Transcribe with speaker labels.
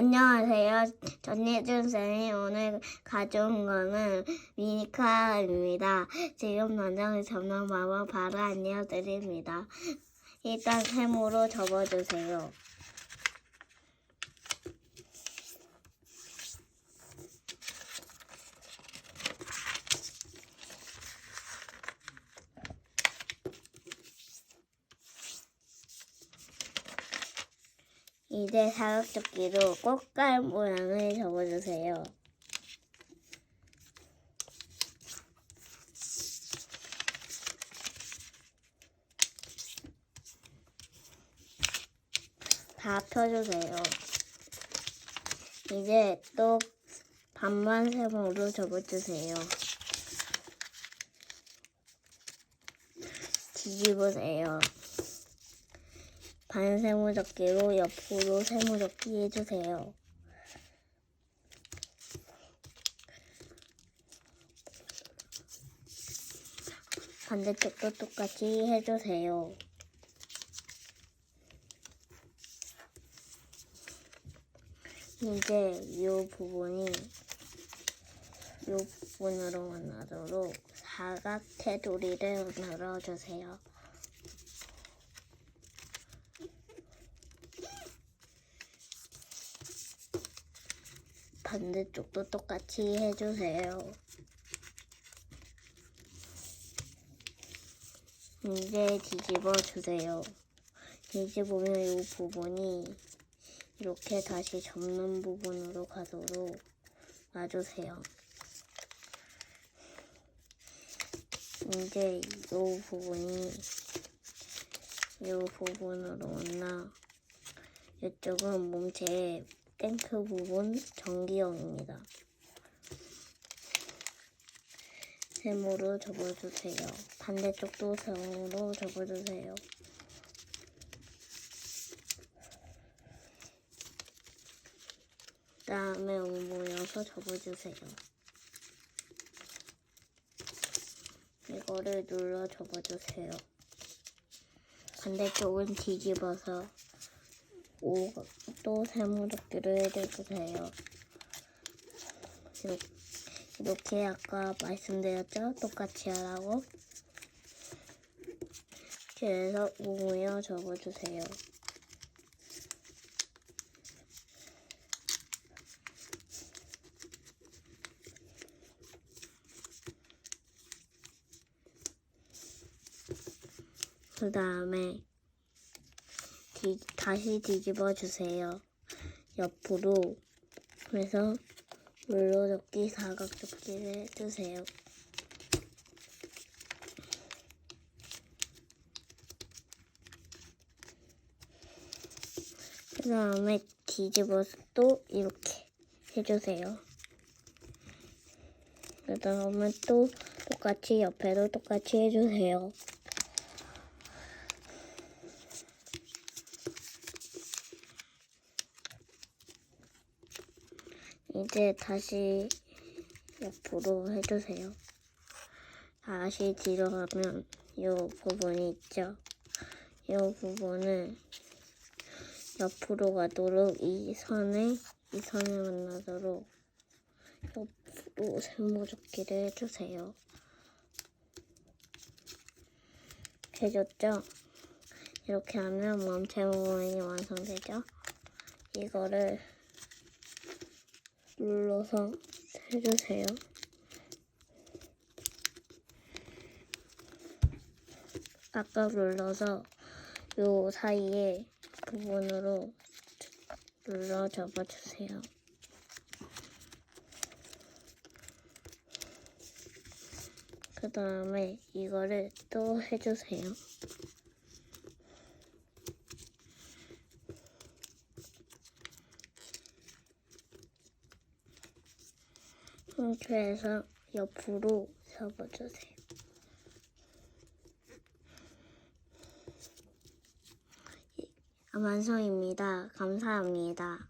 Speaker 1: 안녕하세요. 전예준 쌤이 오늘 가져온 거는 미니카입니다. 지금 당장 접는 방법 바로 알려드립니다. 일단 세모로 접어주세요. 이제 사각접기로 꽃갈 모양을 접어주세요. 다 펴주세요. 이제 또 반만 세모로 접어주세요. 뒤집으세요. 반세모 접기로 옆으로 세모 접기 해주세요. 반대쪽도 똑같이 해주세요. 이제 이 부분이 이 부분으로 만나도록 사각 테두리를 만들어주세요. 반대쪽도 똑같이 해주세요. 이제 뒤집어 주세요. 뒤집으면 이 부분이 이렇게 다시 접는 부분으로 가도록 놔주세요. 이제 이 부분이 이 부분으로 만나 이쪽은 몸체 의 탱크 부분 전기형입니다. 세모로 접어주세요. 반대쪽도 세모로 접어주세요. 그 다음에 모여서 접어주세요. 이거를 눌러 접어주세요. 반대쪽은 뒤집어서 오, 또 세모접기를 해주세요. 이렇게, 이렇게 아까 말씀드렸죠? 똑같이 하라고. 그래서 모여 접어주세요. 그 다음에 뒤, 다시 뒤집어 주세요. 옆으로. 그래서 물로접기, 사각접기를 해주세요. 그 다음에 뒤집어서 또 이렇게 해주세요. 그 다음에 또 똑같이 옆에도 똑같이 해주세요. 이제 다시 옆으로 해주세요. 다시 뒤로 가면 이 부분이 있죠. 이 부분을 옆으로 가도록 이 선에 이 선을 만나도록 옆으로 세모접기를 해주세요. 해줬죠? 이렇게 하면 몸체 모양이 완성되죠? 이거를 눌러서 해주세요. 아까 눌러서 요 사이에 부분으로 눌러 접어주세요. 그 다음에 이거를 또 해주세요. 이렇게 해서 옆으로 접어주세요. 완성입니다. 감사합니다.